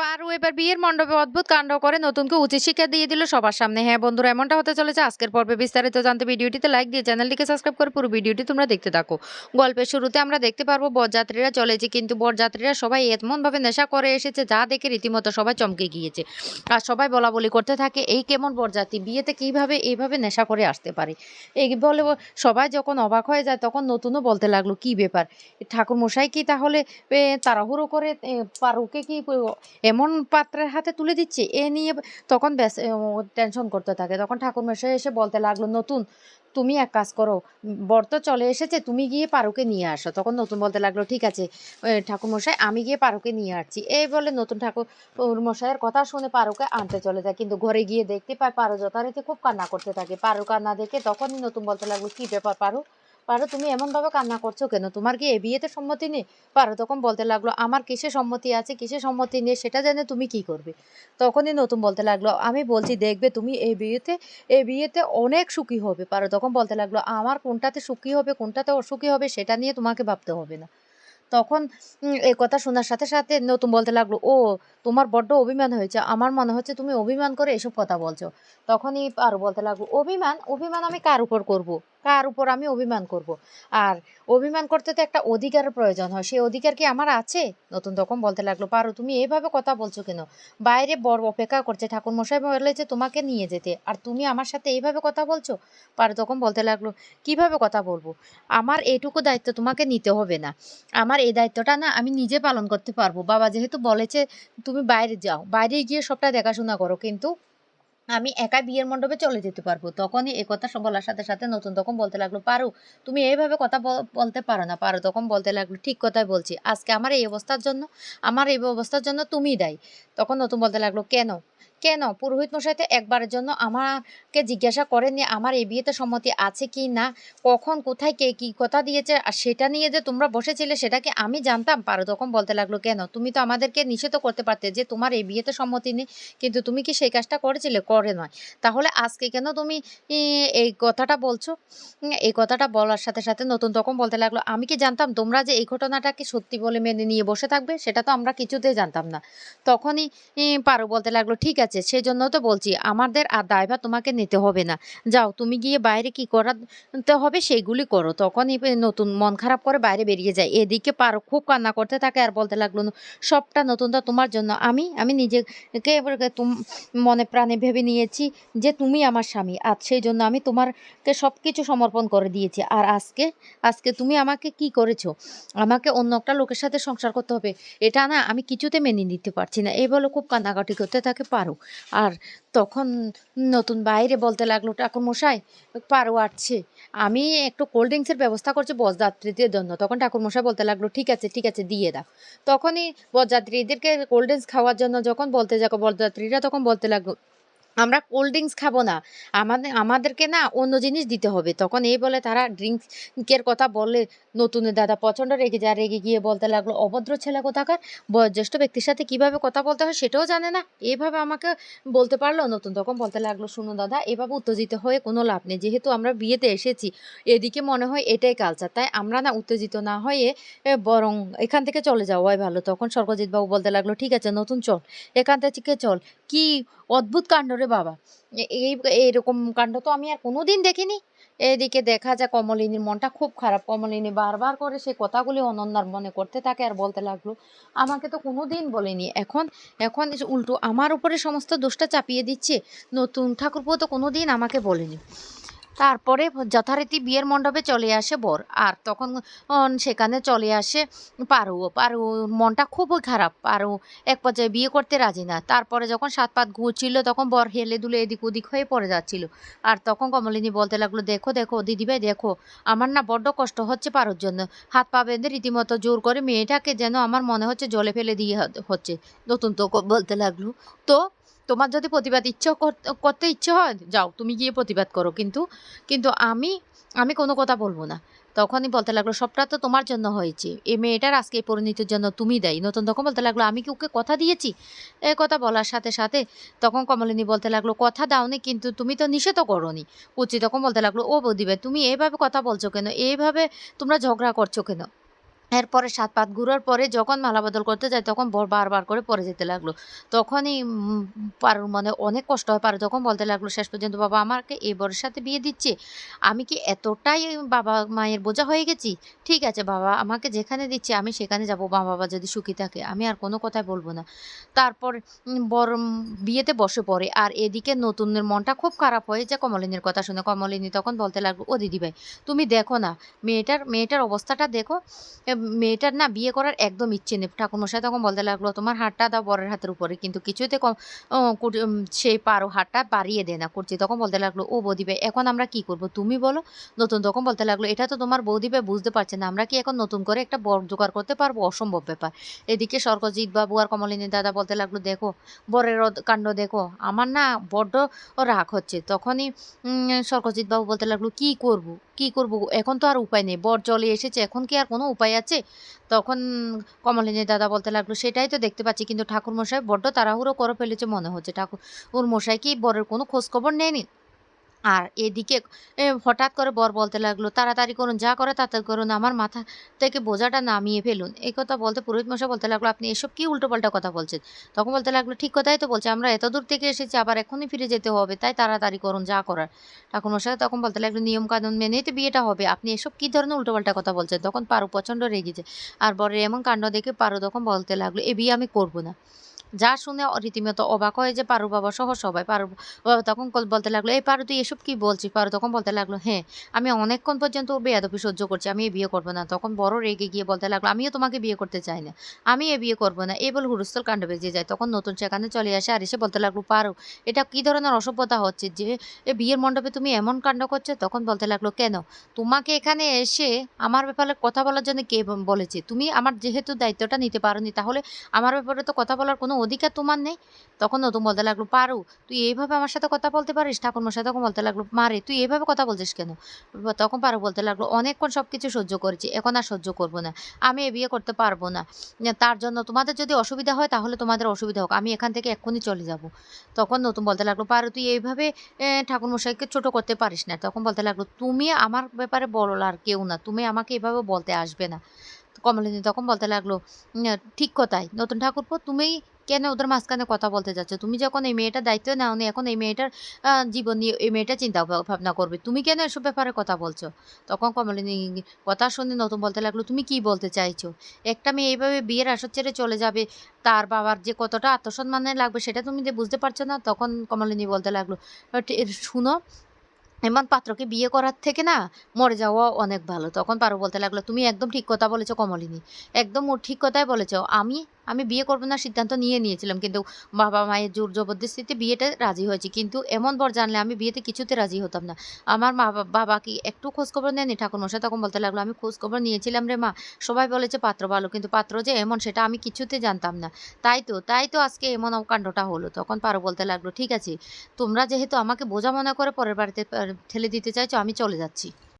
পারু এবার বিয়ের মণ্ডপে অদ্ভুত কাণ্ড করে নতুনকে উচিত শিক্ষা দিয়ে দিল সবার সামনে। হ্যাঁ বন্ধুরা, এমনটা হতে চলেছে আজকের পর্বে। বিস্তারিত জানতে ভিডিওটিতে লাইক দিয়ে চ্যানেলটিকে সাবস্ক্রাইব করে পুরো ভিডিওটি তোমরা দেখতে থাকো। গল্পের শুরুতে আমরা দেখতে পারব, বরযাত্রীরা চলেছে কিন্তু বরযাত্রীরা সবাই এমনভাবে নেশা করে এসেছে যা দেখে রীতিমতো সবাই চমকে গিয়েছে। আর সবাই বলা বলি করতে থাকে, এই কেমন বরযাত্রী, বিয়েতে কীভাবে এইভাবে নেশা করে আসতে পারে? এই বলে সবাই যখন অবাক হয়ে যায়, তখন নতুনও বলতে লাগল, কি ব্যাপার? ঠাকুর মশাই কি তাহলে তাড়াহুড়ো করে পারুকে কি এমন পাত্রের হাতে তুলে দিচ্ছে, এ নিয়ে তখন ব্যাস টেনশন করতে থাকে। তখন ঠাকুরমশাই এসে বলতে লাগল, নতুন, তুমি এক কাজ করো, বর তো চলে এসেছে, তুমি গিয়ে পারুকে নিয়ে আসো। তখন নতুন বলতে লাগল, ঠিক আছে ঠাকুরমশাই, আমি গিয়ে পারুকে নিয়ে আসছি। এই বলে নতুন ঠাকুর মশাইয়ের কথা শুনে পারুকে আনতে চলে যায়। কিন্তু ঘরে গিয়ে দেখতে পায়, পারু যথারীতি খুব কান্না করতে থাকে। পারু কান্না দেখে তখনই নতুন বলতে লাগল, কি ব্যাপার পারু? পারো, তুমি এমনভাবে কান্না করছ কেন? তোমার কি এ বিয়েতে সম্মতি নেই? পারো, তখন বলতে লাগল, আমার কিসে সম্মতি আছে, কিসে সম্মতি নেই, সেটা জেনে তুমি কি করবে? তখনই নতুন বলতে লাগল, আমি বলছি, দেখবে তুমি এই বিয়েতে এই বিয়েতে অনেক সুখী হবে। পারো, তখন বলতে লাগল, আমার কোনটাতে সুখী হবে, কোনটাতে অসুখী হবে, সেটা নিয়ে তোমাকে ভাবতে হবে না। তখন এই কথা শোনার সাথে সাথে নতুন বলতে লাগল, ও, তোমার বড্ড অভিমান হয়েছে। আমার মনে হচ্ছে তুমি অভিমান করে এসব কথা বলছো। তখনই আরও বলতে লাগল, অভিমান? অভিমান আমি কার উপর করব? কার উপর আমি অভিমান করব? আর অভিমান করতে তো একটা অধিকারের প্রয়োজন হয়। সেই অধিকার কি আমার আছে? নতুন তখন বলতে লাগল, পারো, তুমি এইভাবে কথা বলছো কেন? বাইরে বড় অপেক্ষা করছে ঠাকুর মশাই বলেছে তোমাকে নিয়ে যেতে। আর তুমি আমার সাথে এইভাবে কথা বলছো? পারো, তখন বলতে লাগল, কীভাবে কথা বলব? আমার এইটুকু দায়িত্ব তোমাকে নিতে হবে না। আমার এই দায়িত্বটা না আমি নিজে পালন করতে পারব। বাবা যেহেতু বলেছে, তুমি বাইরে যাও। বাইরে গিয়ে সবটা দেখাশোনা করো। কিন্তু আমি একা বিয়ের মণ্ডপে চলে যেতে পারব। তখনই এ কথা বলার সাথে সাথে নতুন তখন বলতে লাগল, পারো, তুমি এইভাবে কথা বলতে পারো না। পারো তখন বলতে লাগল, ঠিক কথাই বলছি। আজকে আমার এই অবস্থার জন্য, আমার এই অবস্থার জন্য তুমি দায়ী। তখন নতুন বলতে লাগল, কেন? কেন? পুরোহিত মশাই তো একবারের জন্য আমাকে জিজ্ঞাসা করেননি আমার এই বিয়েতে সম্মতি আছে কি না? কখন, কোথায়, কে কি কথা দিয়েছে? আর সেটা নিয়ে যে তোমরা বসেছিলে, সেটা কি আমি জানতাম? পারো তখন বলতে লাগল, কেন? তুমি তো আমাদেরকে নিষেধ করতে পারতে যে, তোমার এই বিয়েতে সম্মতি নেই, কিন্তু তুমি কি সেই কাজটা করেছিলে? করে নয়। তাহলে আজকে কেন তুমি এই কথাটা বলছো? এই কথাটা বলার সাথে সাথে নতুন তখন বলতে লাগল, আমি কি জানতাম তোমরা যে এই ঘটনাটাকে সত্যি বলে মেনে নিয়ে বসে থাকবে? সেটা তো আমরা কিছুতেই জানতাম না। তখনই পারো বলতে লাগল, ঠিক আছে সেই জন্য তো বলছি, আমাদের আর দায়ভার তোমাকে নিতে হবে না। যাও, তুমি গিয়ে বাইরে কি করাতে হবে সেইগুলি করো। তখনই নতুন মন খারাপ করে বাইরে বেরিয়ে যায়। এদিকে পারো খুব কান্না করতে থাকে আর বলতে লাগল সবটা নতুনটা তোমার জন্য। আমি আমি নিজেকে মনে প্রাণে ভেবে নিয়েছি যে তুমি আমার স্বামী। আর সেই জন্য আমি তোমারকে সব কিছু সমর্পণ করে দিয়েছি। আর আজকে আজকে তুমি আমাকে কি করেছ? আমাকে অন্য একটা লোকের সাথে সংসার করতে হবে। এটা না আমি কিছুতে মেনে নিতে পারছি না। এই বলে খুব কান্নাকাটি করতে থাকে পারো আর তখন নতুন বাইরে বলতে লাগল, ঠাকুর মশাই, পারো আসছে। আমি একটু কোল্ড ড্রিঙ্কসের ব্যবস্থা করছি বরযাত্রীদের জন্য। তখন ঠাকুর মশাই বলতে লাগল, ঠিক আছে ঠিক আছে, দিয়ে দাও। তখনই বরযাত্রীদেরকে কোল্ড ড্রিঙ্কস খাওয়ার জন্য যখন বলতে যাব বরযাত্রীরা তখন বলতে লাগল আমরা কোল্ড ড্রিঙ্কস খাব না। আমাদের, আমাদেরকে না অন্য জিনিস দিতে হবে। তখন এই বলে তারা ড্রিঙ্কসের কথা বললে নতুনের দাদা প্রচণ্ড রেগে যায়, রেগে গিয়ে বলতে লাগল, অভদ্র ছেলে কোথাকার? বয়োজ্যেষ্ঠ ব্যক্তির সাথে কীভাবে কথা বলতে হয় সেটাও জানে না। এভাবে আমাকে বলতে পারল, নতুন তখন বলতে লাগল, শুনো দাদা, এভাবে উত্তেজিত হয়ে কোনো লাভ নেই। যেহেতু আমরা বিয়েতে এসেছি, এদিকে মনে হয় এটাই কালচার তাই আমরা না উত্তেজিত না হয়ে বরং এখান থেকে চলে যাওয়াই ভালো। তখন স্বর্গজিৎ বাবু বলতে লাগল, ঠিক আছে, নতুন চল। এখান থেকে চল। কি অদ্ভুত কাণ্ড রে বাবা। এই এরকম কাণ্ড তো আমি আর কোনোদিন দেখিনি। এদিকে দেখা যায় কমলিনীর মনটা খুব খারাপ। কমলিনী বারবার করে সে কথাগুলি অনন্যার মনে করতে থাকে আর বলতে লাগল, আমাকে তো কোনো দিন বলেনি। এখন এখন উল্টো আমার উপরে সমস্ত দোষটা চাপিয়ে দিচ্ছে, নতুন ঠাকুরপো তো কোনো দিন আমাকে বলেনি। তারপরে যথারীতি বিয়ের মণ্ডপে চলে আসে বর। আর তখন সেখানে চলে আসে পারু। পারু, মনটা খুব খারাপ। পারু এক পর্যায়ে বিয়ে করতে রাজি না। তারপরে যখন সাত পাত ঘুরছিল, তখন বর হেলে দুলে এদিক ওদিক হয়ে পড়ে যাচ্ছিল। আর তখন কমলিনী বলতে লাগল, দেখো দেখো দিদিভাই দেখো, আমার না বড্ড কষ্ট হচ্ছে পারুর জন্য। হাত পা বেঁধে রীতিমতো জোর করে মেয়েটাকে যেন আমার মনে হচ্ছে জলে ফেলে দিয়ে হচ্ছে। নতুন তো বলতে লাগল। তো তোমার যদি প্রতিবাদ ইচ্ছে কর- করতে ইচ্ছে হয়, যাও, তুমি গিয়ে প্রতিবাদ করো। কিন্তু কিন্তু আমি আমি কোনো কথা বলব না। তখনই বলতে লাগল, সবটা তো তোমার জন্য হয়েছে। এ মেয়েটার আজকে পরিণতির জন্য তুমি দেয়। নতুন তখন বলতে লাগল, আমি কি ওকে কথা দিয়েছি? এ কথা বলার সাথে সাথে তখন কমলিনী বলতে লাগল, কথা দাওনি, কিন্তু তুমি তো নিষেধও করনি। উচি তখন বলতে লাগল, ও বৌদিবে তুমি এইভাবে কথা বলছো কেন? এইভাবে তোমরা ঝগড়া করছ কেন? এরপরে ৭ পাত ঘুরার পরে যখন মালা বদল করতে যায় তখন বর বারবার করে পরে যেতে লাগল। তখনই পারুর মনে অনেক কষ্ট হয়। পারু তখন বলতে লাগল শেষ পর্যন্ত, "বাবা আমাকে এই বরের সাথে বিয়ে দিচ্ছে? আমি কি এতটাই বাবা-মায়ের বোঝা হয়ে গেছি? ঠিক আছে বাবা আমাকে যেখানে দিচ্ছে আমি সেখানে যাব মা-বাবা যদি সুখী থাকে। আমি আর কোনো কথাই বলব না।" তারপর বর বিয়েতে বসে পড়ে। আর এদিকে নতুনের মনটা খুব খারাপ হয়ে যায় কমলিনীর কথা শুনে। কমলিনী তখন বলতে লাগল, "ও দিদিভাই তুমি দেখো না মেয়েটার মেয়েটার অবস্থাটা দেখো। মেয়েটার না বিয়ে করার একদম ইচ্ছে নেই। ঠাকুরমশাই তখন বলতে লাগল, "তোমার হাতটা দাও বরের হাতের উপরে।" কিন্তু কিছুতে ক ও কুট উম সেই পারো হাতটা বাড়িয়ে দেয় না। কুটচি তখন বলতে লাগল, "ও বৌদিভাই এখন আমরা কি করব? তুমি বলো।" নতুন তখন বলতে লাগল, "এটা তো তোমার বৌদিবে বুঝতে পারছে না। আমরা কি এখন নতুন করে একটা বর জোগাড় করতে পারব? অসম্ভব ব্যাপার।" এদিকে স্বর্গজিৎ বাবু আর কমলিনী দাদা বলতে লাগল, "দেখো বরের কাণ্ড দেখো। আমার না বড্ড রাগ হচ্ছে।" তখনই উম স্বর্গজিৎ বাবু বলতে লাগল, "কি করব? কি করব? এখন তো আর উপায় নেই। বর জলে এসেছে। এখন কি আর কোনো উপায় আছে?" তখন কমলিনীর দাদা বলতে লাগল, "সেটাই তো দেখতে পাচ্ছি। কিন্তু ঠাকুর মশাই বড্ড তাড়াহুড়ো করে ফেলেছে মনে হচ্ছে। ঠাকুর ওর মশাই কি বরের কোনো খোঁজখবর নেয়নি?" আর এদিকে হঠাৎ করে বর বলতে লাগল, "তাড়াতাড়ি করুন, যা করার তাড়াতাড়ি করুন। আমার মাথা থেকে বোঝাটা নামিয়ে ফেলুন।" এই কথা বলতে পুরোহিত মশাই বলতে লাগল, "আপনি এসব কি উল্টোপাল্টা কথা বলছেন?" তখন বলতে লাগল, "ঠিক কথাই তো বলছে আমরা এতদূর থেকে এসেছি আবার এখনই ফিরে যেতে হবে। তাই তাড়াতাড়ি করুন যা করার।" ঠাকুরমশাই তখন বলতে লাগল, "নিয়ম-কানুন মেনেই তো বিয়েটা হবে। আপনি এসব কি ধরনের উল্টোপাল্টা কথা বলছেন?" তখন পারু প্রচণ্ড রেগেছে আর বরের এমন কাণ্ড দেখে পারু তখন বলতে লাগল, "এ বিয়ে আমি করব না।" যা শুনে রীতিমতো অবাক হয়ে যে পারুর বাবা সহ সবাই। পারুর বাবা তখন বলতে লাগল, "এই পারু তুই এসব কি বলছিস?" পারু তখন বলতে লাগল, "হ্যাঁ, আমি অনেকক্ষণ পর্যন্ত ওর বেয়াদবি সহ্য করছি। আমি এ বিয়ে করব না।" তখন বড় রেগে গিয়ে বলতে লাগল, "আমিও তোমাকে বিয়ে করতে চাই না। আমি এ বিয়ে করব না।" এই বলে হুলস্থুল কাণ্ড বেজে যায়। তখন নতুন সেখানে চলে আসে আর এসে বলতে লাগল, "পারু এটা কি ধরনের অসভ্যতা হচ্ছে যে এ বিয়ের মণ্ডপে তুমি এমন কাণ্ড করছ?" তখন বলতে লাগল, "কেন? তোমাকে এখানে এসে আমার ব্যাপারে কথা বলার জন্য কে বলেছে? তুমি আমার যেহেতু দায়িত্বটা নিতে পারোনি তাহলে আমার ব্যাপারে তো কথা বলার কোনো অধিকার তোমার নেই।" তখন নতুন বলতে লাগল, "পারু তুই এইভাবে আমার সাথে কথা বলতে পারিস?" ঠাকুরমশাই তখন বলতে লাগল, মারে তুই এভাবে কথা বলছিস কেন?" তখন পারু বলতে লাগল, "অনেকক্ষণ সব কিছু সহ্য করেছি। এখন আর সহ্য করব না। আমি এ বিয়ে করতে পারব না। তার জন্য তোমাদের যদি অসুবিধা হয় তাহলে তোমাদের অসুবিধা হোক। আমি এখান থেকে এক্ষুনি চলে যাব।" তখন নতুন বলতে লাগল, "পারু তুই এইভাবে ঠাকুরমশাইকে ছোট করতে পারিস না।" তখন বলতে লাগল, "তুমি আমার ব্যাপারে বলো আর কেউ না। তুমি আমাকে এভাবে বলতে আসবে না।" কমলিনী তখন বলতে লাগল, "ঠিক কথাই। নতুন ঠাকুরপো তুমিই কেন ওদের মাঝখানে কথা বলতে যাচ্ছে তুমি যখন এই মেয়েটার দায়িত্ব নেওনি এখন এই মেয়েটার জীবন নিয়ে এই মেয়েটা চিন্তা ভাবনা করবে। তুমি কেন এসব ব্যাপারে কথা বলছো?" তখন কমলিনী কথা শুনে নতুন বলতে লাগল, "তুমি কি বলতে চাইছো? একটা মেয়ে এইভাবে বিয়ের আসর ছেড়ে চলে যাবে, তার বাবার যে কতটা আত্মসম্মানে লাগবে সেটা তুমি যে বুঝতে পারছ না?" তখন কমলিনী বলতে লাগল, "আ শুনো এমন পাত্রকে বিয়ে করার থেকে না মরে যাওয়া অনেক ভালো। তখন পারো বলতে লাগল, "তুমি একদম ঠিক কথা বলেছ কমলিনী। একদম ও ঠিক কথাই বলেছ। আমি আমি বিয়ে করব না সিদ্ধান্ত নিয়ে নিয়েছিলাম। কিন্তু বাবা-মায়ের জোর জবরদস্তিতে বিয়েতে রাজি হয়েছি। কিন্তু এমন বর জানলে আমি বিয়েতে কিছুতে রাজি হতাম না। আমার মা বাবা কি একটু খোঁজখবর নেননি?" ঠাকুরমশাই তখন বলতে লাগল, "আমি খোঁজখবর নিয়েছিলাম রে মা। সবাই বলেছে পাত্র ভালো। কিন্তু পাত্র যে এমন সেটা আমি কিছুতে জানতাম না। তাই তো, তাই তো আজকে এমন কাণ্ডটা হলো।" তখন পারো বলতে লাগল, "ঠিক আছে। তোমরা যেহেতু আমাকে বোঝা মনে করে পরের বাড়িতে ঠেলে দিতে চাইছো আমি চলে যাচ্ছি।"